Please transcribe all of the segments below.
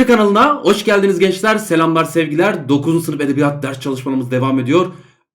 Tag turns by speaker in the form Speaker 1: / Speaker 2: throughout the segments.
Speaker 1: Sözcü kanalına hoş geldiniz gençler. Selamlar sevgiler. 9. sınıf edebiyat ders çalışmalarımız devam ediyor.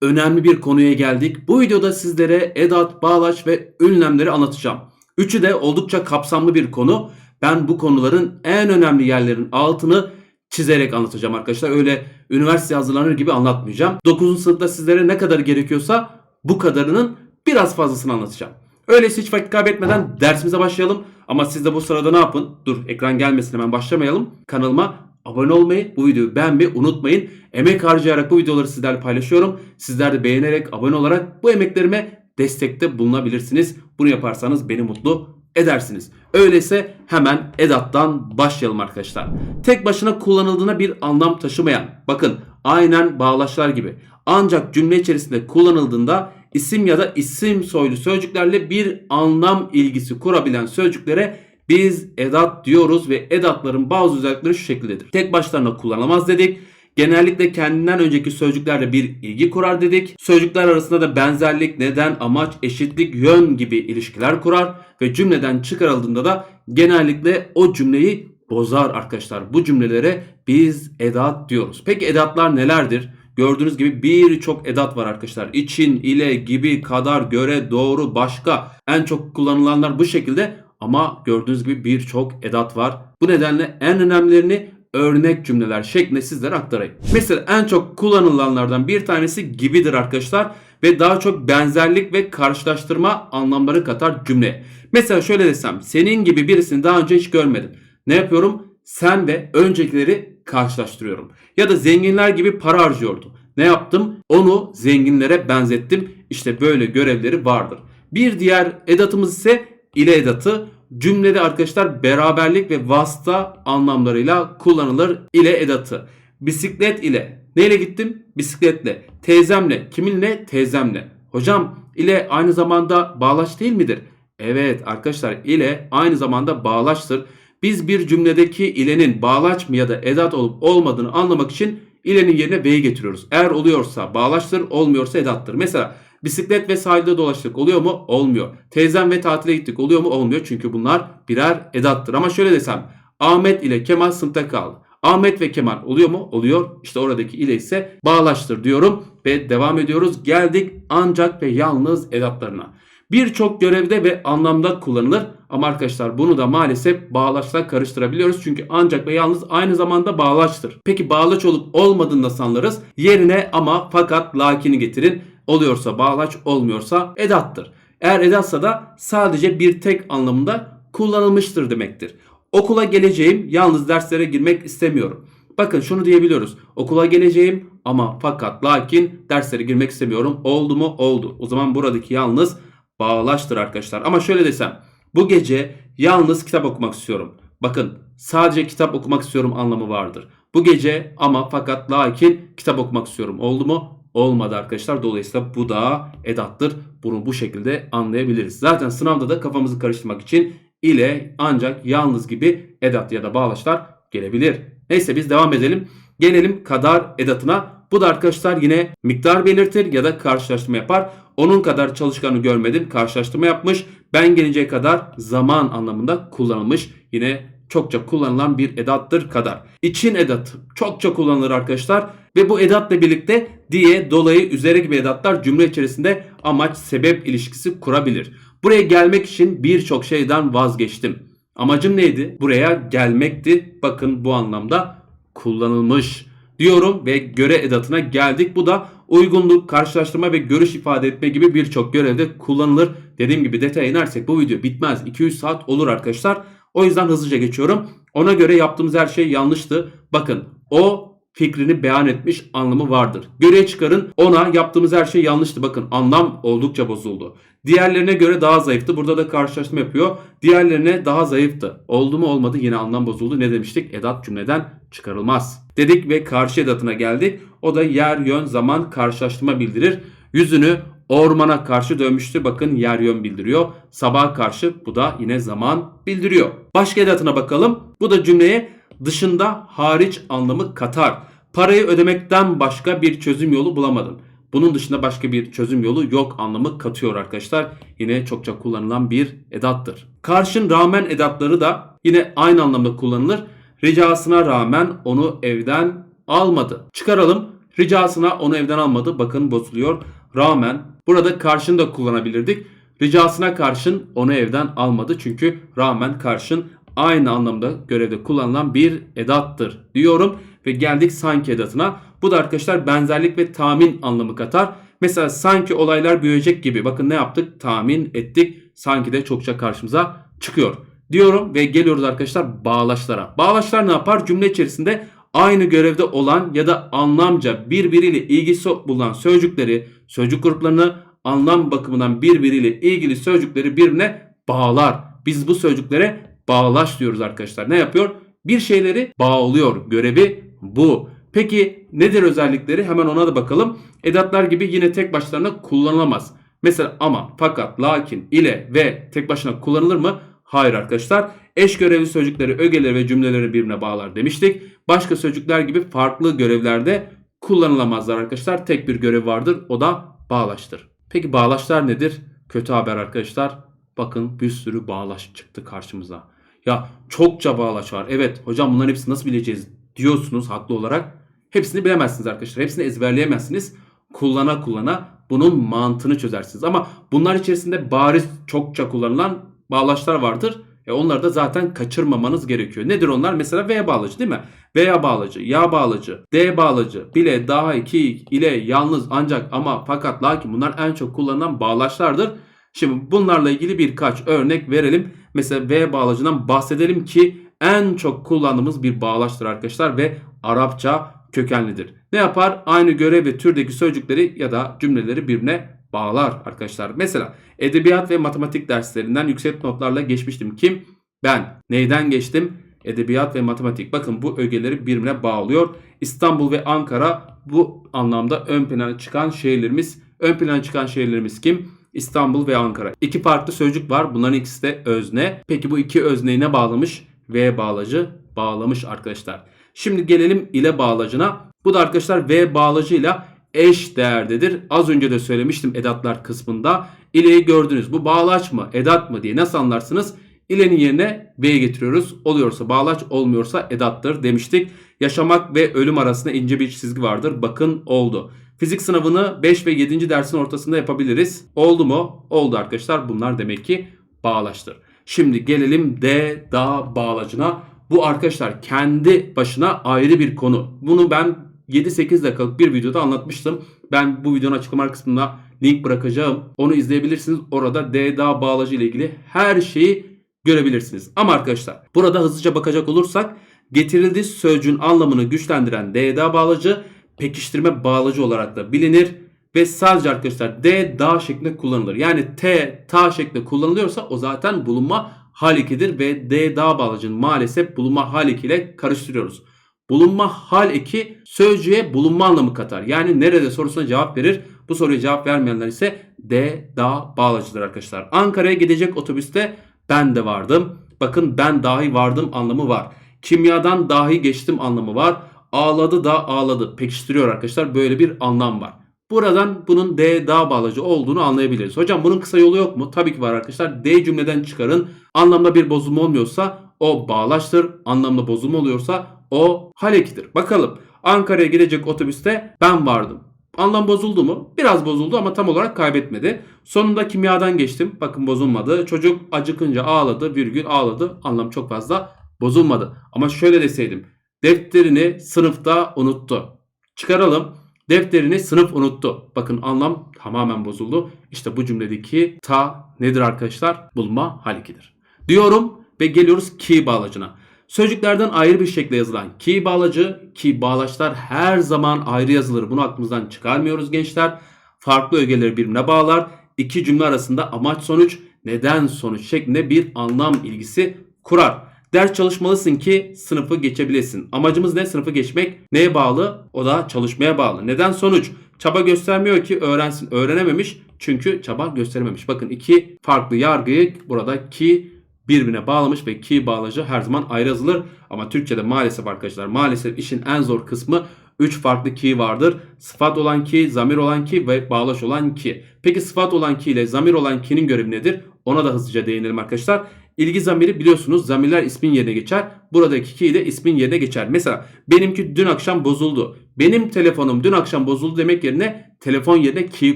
Speaker 1: Önemli bir konuya geldik. Bu videoda sizlere edat, bağlaç ve ünlemleri anlatacağım. Üçü de oldukça kapsamlı bir konu. Ben bu konuların en önemli yerlerin altını çizerek anlatacağım arkadaşlar. Öyle üniversite hazırlanır gibi anlatmayacağım. 9. sınıfta sizlere ne kadar gerekiyorsa bu kadarının biraz fazlasını anlatacağım. Öyleyse hiç vakit kaybetmeden dersimize başlayalım. Ama siz de bu sırada ne yapın? Dur ekran gelmesin hemen başlamayalım. Kanalıma abone olmayı, bu videoyu beğenmeyi unutmayın. Emek harcayarak bu videoları sizlerle paylaşıyorum. Sizler de beğenerek, abone olarak bu emeklerime destekte bulunabilirsiniz. Bunu yaparsanız beni mutlu edersiniz. Öyleyse hemen edattan başlayalım arkadaşlar. Tek başına kullanıldığına bir anlam taşımayan, bakın aynen bağlaçlar gibi ancak cümle içerisinde kullanıldığında isim ya da isim soylu sözcüklerle bir anlam ilgisi kurabilen sözcüklere biz edat diyoruz ve edatların bazı özellikleri şu şekildedir. Tek başlarına kullanılamaz dedik. Genellikle kendinden önceki sözcüklerle bir ilgi kurar dedik. Sözcükler arasında da benzerlik, neden, amaç, eşitlik, yön gibi ilişkiler kurar ve cümleden çıkarıldığında da genellikle o cümleyi bozar arkadaşlar. Bu cümlelere biz edat diyoruz. Peki edatlar nelerdir? Gördüğünüz gibi birçok edat var arkadaşlar. İçin, ile, gibi, kadar, göre, doğru, başka. En çok kullanılanlar bu şekilde ama gördüğünüz gibi birçok edat var. Bu nedenle en önemlilerini örnek cümleler şeklinde sizlere aktarayım. Mesela en çok kullanılanlardan bir tanesi gibidir arkadaşlar ve daha çok benzerlik ve karşılaştırma anlamları katar cümle. Mesela şöyle desem senin gibi birisini daha önce hiç görmedim. Ne yapıyorum? Sen ve öncekileri karşılaştırıyorum. Ya da zenginler gibi para harcıyordu. Ne yaptım? Onu zenginlere benzettim. İşte böyle görevleri vardır. Bir diğer edatımız ise ile edatı. Cümlede arkadaşlar beraberlik ve vasıta anlamlarıyla kullanılır ile edatı. Bisiklet ile. Neyle gittim? Bisikletle. Teyzemle. Kiminle? Teyzemle. Hocam ile aynı zamanda bağlaç değil midir? Evet arkadaşlar ile aynı zamanda bağlaçtır. Biz bir cümledeki ilenin bağlaç mı ya da edat olup olmadığını anlamak için ilenin yerine V'yi getiriyoruz. Eğer oluyorsa bağlaçtır, olmuyorsa edattır. Mesela bisiklet ve sahilde dolaştık oluyor mu? Olmuyor. Teyzem ve tatile gittik oluyor mu? Olmuyor. Çünkü bunlar birer edattır. Ama şöyle desem Ahmet ile Kemal sınıfta kaldı. Ahmet ve Kemal oluyor mu? Oluyor. İşte oradaki ile ise bağlaçtır diyorum ve devam ediyoruz. Geldik ancak ve yalnız edatlarına. Birçok görevde ve anlamda kullanılır ama arkadaşlar bunu da maalesef bağlaçla karıştırabiliyoruz. Çünkü ancak ve yalnız aynı zamanda bağlaçtır. Peki bağlaç olup olmadığını nasıl anlarız? Yerine ama fakat lakini getirin. Oluyorsa bağlaç olmuyorsa edattır. Eğer edatsa da sadece bir tek anlamında kullanılmıştır demektir. Okula geleceğim yalnız derslere girmek istemiyorum. Bakın şunu diyebiliyoruz. Okula geleceğim ama fakat lakin derslere girmek istemiyorum. Oldu mu? Oldu. O zaman buradaki yalnız bağlaçtır arkadaşlar. Ama şöyle desem. Bu gece yalnız kitap okumak istiyorum. Bakın sadece kitap okumak istiyorum anlamı vardır. Bu gece ama fakat lakin kitap okumak istiyorum. Oldu mu? Olmadı arkadaşlar. Dolayısıyla bu da edattır. Bunu bu şekilde anlayabiliriz. Zaten sınavda da kafamızı karıştırmak için ile ancak yalnız gibi edat ya da bağlaçlar gelebilir. Neyse biz devam edelim. Gelelim kadar edatına. Bu da arkadaşlar yine miktar belirtir ya da karşılaştırma yapar. Onun kadar çalışkanı görmedim. Karşılaştırma yapmış. Ben gelinceye kadar zaman anlamında kullanılmış. Yine çokça kullanılan bir edattır kadar. İçin edatı çokça kullanılır arkadaşlar. Ve bu edatla birlikte diye, dolayı, üzere gibi edatlar cümle içerisinde amaç, sebep ilişkisi kurabilir. Buraya gelmek için birçok şeyden vazgeçtim. Amacım neydi? Buraya gelmekti. Bakın bu anlamda kullanılmış diyorum ve göre edatına geldik. Bu da uygunluk, karşılaştırma ve görüş ifade etme gibi birçok görevde kullanılır. Dediğim gibi detaya inersek bu video bitmez. 200 saat olur arkadaşlar. O yüzden hızlıca geçiyorum. Ona göre yaptığımız her şey yanlıştı. Bakın o fikrini beyan etmiş anlamı vardır. Görev çıkarın ona yaptığımız her şey yanlıştı. Bakın anlam oldukça bozuldu. Diğerlerine göre daha zayıftı. Burada da karşılaştırma yapıyor. Diğerlerine daha zayıftı. Oldu mu olmadı yine anlam bozuldu. Ne demiştik? Edat cümleden çıkarılmaz. Dedik ve karşı edatına geldik. O da yer, yön, zaman karşılaştırma bildirir. Yüzünü ormana karşı dönmüştü. Bakın yer yön bildiriyor. Sabaha karşı bu da yine zaman bildiriyor. Başka edatına bakalım. Bu da cümleye dışında hariç anlamı katar. Parayı ödemekten başka bir çözüm yolu bulamadım. Bunun dışında başka bir çözüm yolu yok anlamı katıyor arkadaşlar. Yine çokça kullanılan bir edattır. Karşın rağmen edatları da yine aynı anlamda kullanılır. Ricasına rağmen onu evden almadı. Çıkaralım. Ricasına onu evden almadı. Bakın bozuluyor. Rağmen burada karşını da kullanabilirdik. Ricasına karşın onu evden almadı. Çünkü rağmen karşın aynı anlamda görevde kullanılan bir edattır diyorum. Ve geldik sanki edatına. Bu da arkadaşlar benzerlik ve tahmin anlamı katar. Mesela sanki olaylar büyüyecek gibi. Bakın ne yaptık? Tahmin ettik. Sanki de çokça karşımıza çıkıyor. Diyorum ve geliyoruz arkadaşlar bağlaçlara. Bağlaçlar ne yapar? Cümle içerisinde aynı görevde olan ya da anlamca birbiriyle ilgisi bulunan sözcükleri, sözcük gruplarını anlam bakımından birbiriyle ilgili sözcükleri birbirine bağlar. Biz bu sözcüklere bağlaç diyoruz arkadaşlar. Ne yapıyor? Bir şeyleri bağlıyor. Görevi bu. Peki nedir özellikleri? Hemen ona da bakalım. Edatlar gibi yine tek başlarına kullanılamaz. Mesela ama, fakat, lakin, ile ve tek başına kullanılır mı? Hayır arkadaşlar. Eş görevli sözcükleri, ögeleri ve cümleleri birbirine bağlar demiştik. Başka sözcükler gibi farklı görevlerde kullanılamazlar arkadaşlar. Tek bir görev vardır. O da bağlaçtır. Peki bağlaçlar nedir? Kötü haber arkadaşlar. Bakın bir sürü bağlaç çıktı karşımıza. Ya çokça bağlaç var. Evet hocam bunların hepsini nasıl bileceğiz diyorsunuz haklı olarak. Hepsini bilemezsiniz arkadaşlar. Hepsini ezberleyemezsiniz. Kullana kullana bunun mantığını çözersiniz. Ama bunlar içerisinde bariz çokça kullanılan bağlaçlar vardır. E onları da zaten kaçırmamanız gerekiyor. Nedir onlar? Mesela V bağlacı değil mi? Veya bağlacı, ya bağlacı, D bağlacı, bile, daha, ki, ile, yalnız, ancak, ama, fakat, lakin bunlar en çok kullanılan bağlaçlardır. Şimdi bunlarla ilgili birkaç örnek verelim. Mesela V bağlacından bahsedelim ki en çok kullandığımız bir bağlaçtır arkadaşlar ve Arapça kökenlidir. Ne yapar? Aynı görev ve türdeki sözcükleri ya da cümleleri birbirine bağlar arkadaşlar. Mesela edebiyat ve matematik derslerinden yüksek notlarla geçmiştim. Kim? Ben. Neyden geçtim? Edebiyat ve matematik. Bakın bu ögeleri birbirine bağlıyor. İstanbul ve Ankara bu anlamda ön plana çıkan şehirlerimiz. Ön plana çıkan şehirlerimiz kim? İstanbul ve Ankara. İki farklı sözcük var. Bunların ikisi de özne. Peki bu iki özneyi ne bağlamış? V bağlacı bağlamış arkadaşlar. Şimdi gelelim ile bağlacına. Bu da arkadaşlar V bağlacıyla eş değerdedir. Az önce de söylemiştim edatlar kısmında. İleyi gördünüz. Bu bağlaç mı, edat mı diye nasıl anlarsınız? İlenin yerine V'ye getiriyoruz. Oluyorsa bağlaç, olmuyorsa edattır demiştik. Yaşamak ve ölüm arasında ince bir çizgi vardır. Bakın oldu. Fizik sınavını 5 ve 7. dersin ortasında yapabiliriz. Oldu mu? Oldu arkadaşlar. Bunlar demek ki bağlaçtır. Şimdi gelelim D, da bağlacına. Bu arkadaşlar kendi başına ayrı bir konu. Bunu ben 7-8 dakikalık bir videoda anlatmıştım. Ben bu videonun açıklama kısmına link bırakacağım. Onu izleyebilirsiniz. Orada D, da bağlacı ile ilgili her şeyi görebilirsiniz. Ama arkadaşlar burada hızlıca bakacak olursak getirildiği sözcüğün anlamını güçlendiren D, da bağlacı pekiştirme bağlacı olarak da bilinir. Ve sadece arkadaşlar D, da şeklinde kullanılır. Yani T, ta şeklinde kullanılıyorsa o zaten bulunma hal ekidir ve D, da bağlacını maalesef bulunma hal ekiyle karıştırıyoruz. Bulunma hal eki sözcüğe bulunma anlamı katar. Yani nerede sorusuna cevap verir. Bu soruya cevap vermeyenler ise D, da bağlacıdır arkadaşlar. Ankara'ya gidecek otobüste ben de vardım. Bakın ben dahi vardım anlamı var. Kimyadan dahi geçtim anlamı var. Ağladı da ağladı. Pekiştiriyor arkadaşlar. Böyle bir anlam var. Buradan bunun D, da bağlacı olduğunu anlayabiliriz. Hocam bunun kısa yolu yok mu? Tabii ki var arkadaşlar. D cümleden çıkarın. Anlamda bir bozulma olmuyorsa o bağlaçtır. Anlamda bozulma oluyorsa o hal ekidir. Bakalım. Ankara'ya gidecek otobüste ben vardım. Anlam bozuldu mu? Biraz bozuldu ama tam olarak kaybetmedi. Sonunda kimyadan geçtim. Bakın bozulmadı. Çocuk acıkınca ağladı. Virgül ağladı. Anlam çok fazla bozulmadı. Ama şöyle deseydim. Defterini sınıfta unuttu. Çıkaralım. Defterini sınıf unuttu. Bakın anlam tamamen bozuldu. İşte bu cümledeki ta nedir arkadaşlar? Bulma hal ikidir. Diyorum ve geliyoruz ki bağlacına. Sözcüklerden ayrı bir şekilde yazılan ki bağlacı ki bağlaçlar her zaman ayrı yazılır. Bunu aklımızdan çıkarmıyoruz gençler. Farklı ögeleri birbirine bağlar. İki cümle arasında amaç sonuç, neden sonuç şeklinde bir anlam ilgisi kurar. Ders çalışmalısın ki sınıfı geçebilesin. Amacımız ne? Sınıfı geçmek. Neye bağlı? O da çalışmaya bağlı. Neden sonuç? Çaba göstermiyor ki öğrensin. Öğrenememiş çünkü çaba gösterememiş. Bakın iki farklı yargıyı burada ki birbirine bağlamış ve ki bağlacı her zaman ayrı yazılır. Ama Türkçe'de maalesef arkadaşlar maalesef işin en zor kısmı 3 farklı ki vardır. Sıfat olan ki, zamir olan ki ve bağlaç olan ki. Peki sıfat olan ki ile zamir olan ki'nin görevi nedir? Ona da hızlıca değinelim arkadaşlar. İlgi zamiri biliyorsunuz zamirler ismin yerine geçer. Buradaki ki de ismin yerine geçer. Mesela benimki dün akşam bozuldu. Benim telefonum dün akşam bozuldu demek yerine telefon yerine ki'yi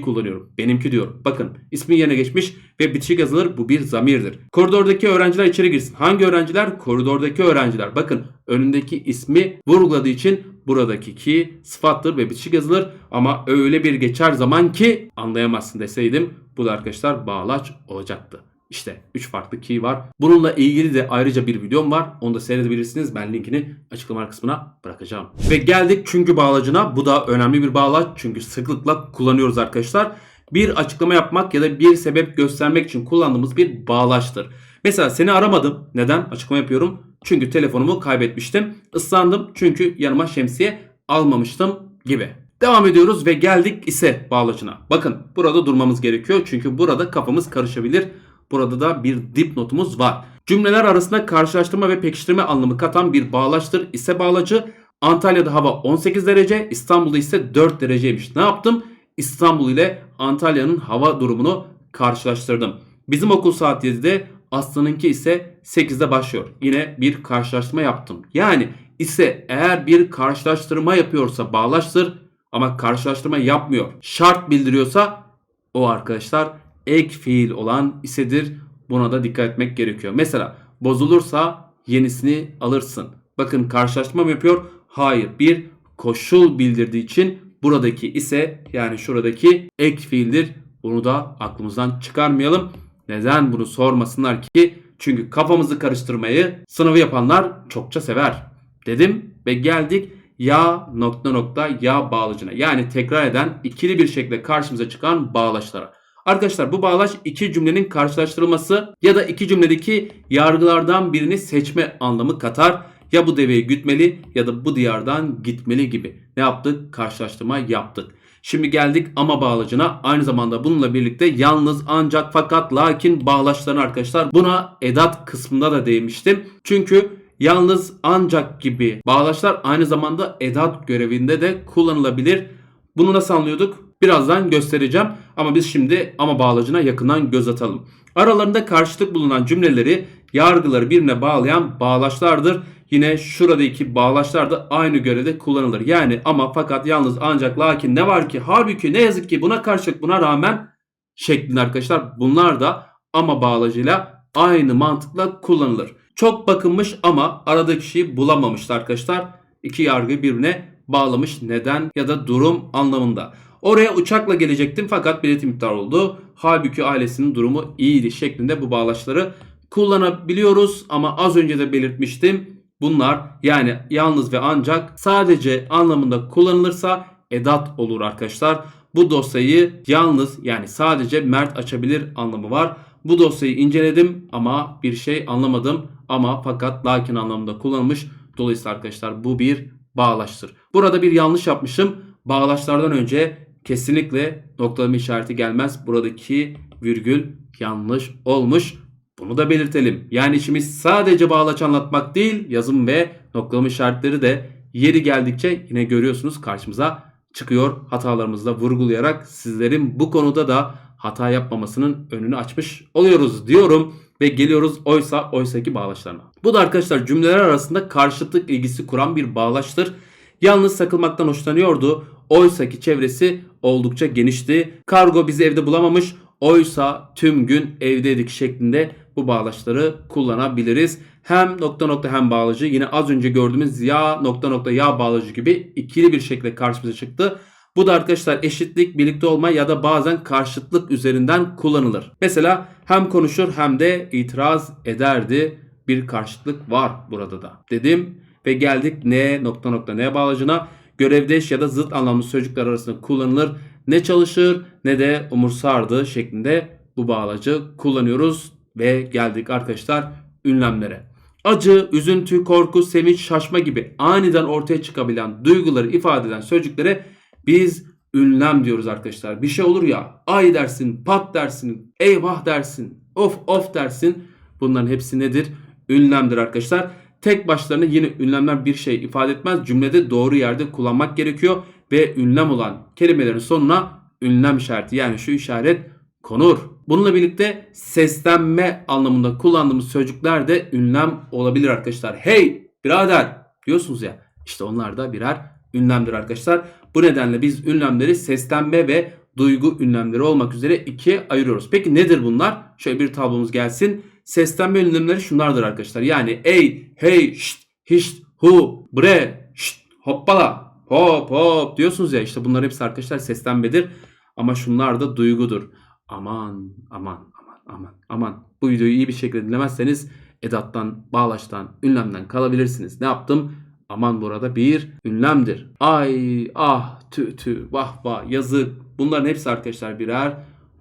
Speaker 1: kullanıyorum. Benimki diyorum. Bakın ismin yerine geçmiş ve bitişik yazılır. Bu bir zamirdir. Koridordaki öğrenciler içeri girsin. Hangi öğrenciler? Koridordaki öğrenciler. Bakın önündeki ismi vurguladığı için buradaki ki sıfattır ve bitişik yazılır. Ama öyle bir geçer zaman ki anlayamazsın deseydim bu da arkadaşlar bağlaç olacaktı. İşte 3 farklı key var. Bununla ilgili de ayrıca bir videom var. Onu da seyredebilirsiniz. Ben linkini açıklama kısmına bırakacağım. Ve geldik çünkü bağlacına. Bu da önemli bir bağlaç. Çünkü sıklıkla kullanıyoruz arkadaşlar. Bir açıklama yapmak ya da bir sebep göstermek için kullandığımız bir bağlaçtır. Mesela seni aramadım. Neden? Açıklama yapıyorum. Çünkü telefonumu kaybetmiştim. Islandım çünkü yanıma şemsiye almamıştım gibi. Devam ediyoruz ve geldik ise bağlacına. Bakın burada durmamız gerekiyor. Çünkü burada kafamız karışabilir. Burada da bir dipnotumuz var. Cümleler arasında karşılaştırma ve pekiştirme anlamı katan bir bağlaçtır ise bağlacı. Antalya'da hava 18 derece, İstanbul'da ise 4 dereceymiş. Ne yaptım? İstanbul ile Antalya'nın hava durumunu karşılaştırdım. Bizim okul saat 7'de, Aslı'nınki ise 8'de başlıyor. Yine bir karşılaştırma yaptım. Yani ise eğer bir karşılaştırma yapıyorsa bağlaçtır ama karşılaştırma yapmıyor. Şart bildiriyorsa o arkadaşlar ek fiil olan isedir. Buna da dikkat etmek gerekiyor. Mesela bozulursa yenisini alırsın. Bakın karşılaştırma mı yapıyor? Hayır. Bir koşul bildirdiği için buradaki ise yani şuradaki ek fiildir. Bunu da aklımızdan çıkarmayalım. Neden bunu sormasınlar ki? Çünkü kafamızı karıştırmayı sınavı yapanlar çokça sever. Dedim ve geldik ya nokta nokta ya bağlacına. Yani tekrar eden ikili bir şekilde karşımıza çıkan bağlaçlara. Arkadaşlar bu bağlaç iki cümlenin karşılaştırılması ya da iki cümledeki yargılardan birini seçme anlamı katar. Ya bu deveyi gütmeli ya da bu diyardan gitmeli gibi. Ne yaptık? Karşılaştırma yaptık. Şimdi geldik ama bağlacına. Aynı zamanda bununla birlikte yalnız ancak fakat lakin bağlaçlarına arkadaşlar. Buna edat kısmında da değinmiştim. Çünkü yalnız ancak gibi bağlaçlar aynı zamanda edat görevinde de kullanılabilir. Bunu nasıl anlıyorduk? Birazdan göstereceğim ama biz şimdi ama bağlacına yakından göz atalım. Aralarında karşılık bulunan cümleleri, yargıları birbirine bağlayan bağlaçlardır. Yine şuradaki bağlaçlar da aynı görevde kullanılır. Yani ama fakat yalnız ancak lakin ne var ki halbuki ne yazık ki buna karşılık buna rağmen şeklinde arkadaşlar bunlar da ama bağlacıyla aynı mantıkla kullanılır. Çok bakılmış ama aradaki şeyi bulamamışlar arkadaşlar. İki yargı birbirine bağlamış neden ya da durum anlamında. Oraya uçakla gelecektim fakat biletim iptal oldu. Halbuki ailesinin durumu iyiydi şeklinde bu bağlaçları kullanabiliyoruz ama az önce de belirtmiştim. Bunlar yani yalnız ve ancak sadece anlamında kullanılırsa edat olur arkadaşlar. Bu dosyayı yalnız yani sadece Mert açabilir anlamı var. Bu dosyayı inceledim ama bir şey anlamadım ama fakat lakin anlamında kullanılmış. Dolayısıyla arkadaşlar bu bir bağlaçtır. Burada bir yanlış yapmışım. Bağlaçlardan önce kesinlikle noktalama işareti gelmez. Buradaki virgül yanlış olmuş. Bunu da belirtelim. Yani işimiz sadece bağlaç anlatmak değil, yazım ve noktalama işaretleri de yeri geldikçe yine görüyorsunuz karşımıza çıkıyor. Hatalarımızı da vurgulayarak sizlerin bu konuda da hata yapmamasının önünü açmış oluyoruz diyorum ve geliyoruz oysa oysaki bağlaçlarına. Bu da arkadaşlar cümleler arasında karşıtlık ilgisi kuran bir bağlaçtır. Yalnız takılmaktan hoşlanıyordu. Oysaki çevresi oldukça genişti. Kargo bizi evde bulamamış. Oysa tüm gün evdeydik şeklinde bu bağlaçları kullanabiliriz. Hem nokta nokta hem bağlacı yine az önce gördüğümüz ya nokta nokta ya bağlacı gibi ikili bir şekilde karşımıza çıktı. Bu da arkadaşlar eşitlik, birlikte olma ya da bazen karşıtlık üzerinden kullanılır. Mesela hem konuşur hem de itiraz ederdi. Bir karşıtlık var burada da dedim ve geldik ne nokta nokta ne bağlacına. Görevdeş ya da zıt anlamlı sözcükler arasında kullanılır. Ne çalışır ne de umursardı şeklinde bu bağlacı kullanıyoruz ve geldik arkadaşlar ünlemlere. Acı, üzüntü, korku, sevinç, şaşma gibi aniden ortaya çıkabilen duyguları ifade eden sözcüklere biz ünlem diyoruz arkadaşlar. Bir şey olur ya ay dersin, pat dersin, eyvah dersin, of of dersin. Bunların hepsi nedir? Ünlemdir arkadaşlar. Tek başlarına yine ünlemler bir şey ifade etmez. Cümlede doğru yerde kullanmak gerekiyor ve ünlem olan kelimelerin sonuna ünlem işareti yani şu işaret konur. Bununla birlikte seslenme anlamında kullandığımız sözcükler de ünlem olabilir arkadaşlar. Hey birader diyorsunuz ya işte onlar da birer ünlemdir arkadaşlar. Bu nedenle biz ünlemleri seslenme ve duygu ünlemleri olmak üzere ikiye ayırıyoruz. Peki nedir bunlar? Şöyle bir tablomuz gelsin. Seslenme ünlemleri şunlardır arkadaşlar. Yani ey, hey, şşt, hişt, hu, bre, şşt, hoppala, hop hop diyorsunuz ya işte bunlar hepsi arkadaşlar seslenmedir. Ama şunlar da duygudur. Aman aman aman aman aman. Bu videoyu iyi bir şekilde dinlemezseniz edattan, bağlaçtan, ünlemden kalabilirsiniz. Ne yaptım? Aman burada bir ünlemdir. Ay ah tü tü vah vah yazık. Bunların hepsi arkadaşlar birer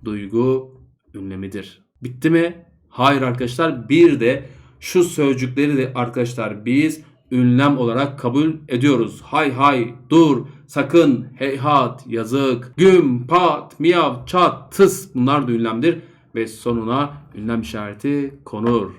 Speaker 1: duygu ünlemidir. Bitti mi? Hayır arkadaşlar bir de şu sözcükleri de arkadaşlar biz ünlem olarak kabul ediyoruz. Hay hay, dur, sakın, heyhat, yazık, güm, pat, miyav, çat, tıs bunlar da ünlemdir ve sonuna ünlem işareti konur.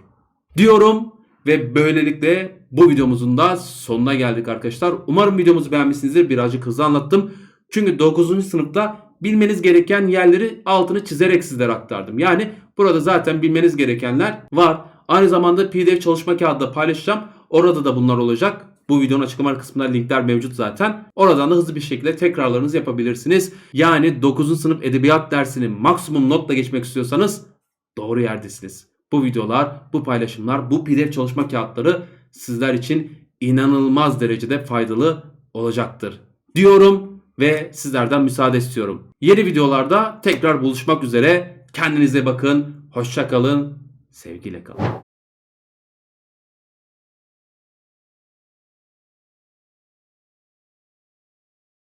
Speaker 1: Diyorum ve böylelikle bu videomuzun da sonuna geldik arkadaşlar. Umarım videomuzu beğenmişsinizdir. Birazcık hızlı anlattım. Çünkü 9. sınıfta bilmeniz gereken yerleri altını çizerek sizlere aktardım. Yani burada zaten bilmeniz gerekenler var. Aynı zamanda PDF çalışma kağıdı da paylaşacağım. Orada da bunlar olacak. Bu videonun açıklama kısmında linkler mevcut zaten. Oradan da hızlı bir şekilde tekrarlarınızı yapabilirsiniz. Yani 9. sınıf edebiyat dersini maksimum notla geçmek istiyorsanız doğru yerdesiniz. Bu videolar, bu paylaşımlar, bu PDF çalışma kağıtları sizler için inanılmaz derecede faydalı olacaktır. Diyorum ve sizlerden müsaade istiyorum. Yeni videolarda tekrar buluşmak üzere. Kendinize bakın. Hoşça kalın. Sevgiyle kalın.